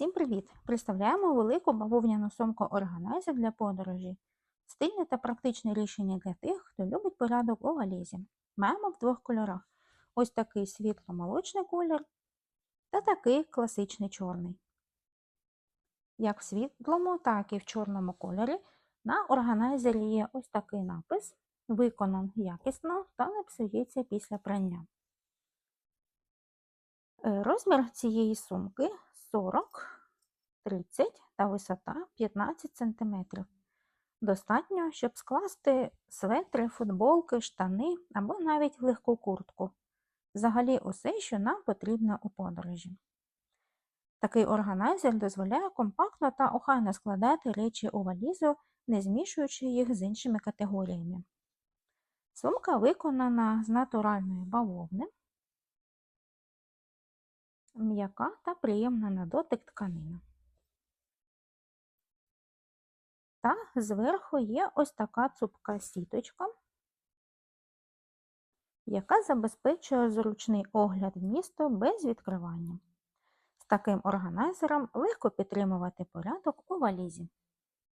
Всім привіт! Представляємо велику бавовняну сумку органайзер для подорожі. Стильне та практичне рішення для тих, хто любить порядок у валізі. Маємо в двох кольорах: ось такий світло-молочний колір та такий класичний чорний. Як в світлому, так і в чорному кольорі на органайзері є ось такий напис, виконан якісно та не псується після прання. Е, Розмір цієї сумки 40, 30 та висота 15 см. Достатньо, щоб скласти светри, футболки, штани або навіть легку куртку. Взагалі усе, що нам потрібно у подорожі. Такий органайзер дозволяє компактно та охайно складати речі у валізу, не змішуючи їх з іншими категоріями. Сумка виконана з натуральної бавовни, м'яка та приємна на дотик тканина. Та зверху є ось така цупка сіточка, яка забезпечує зручний огляд вмісту без відкривання. З таким органайзером легко підтримувати порядок у валізі.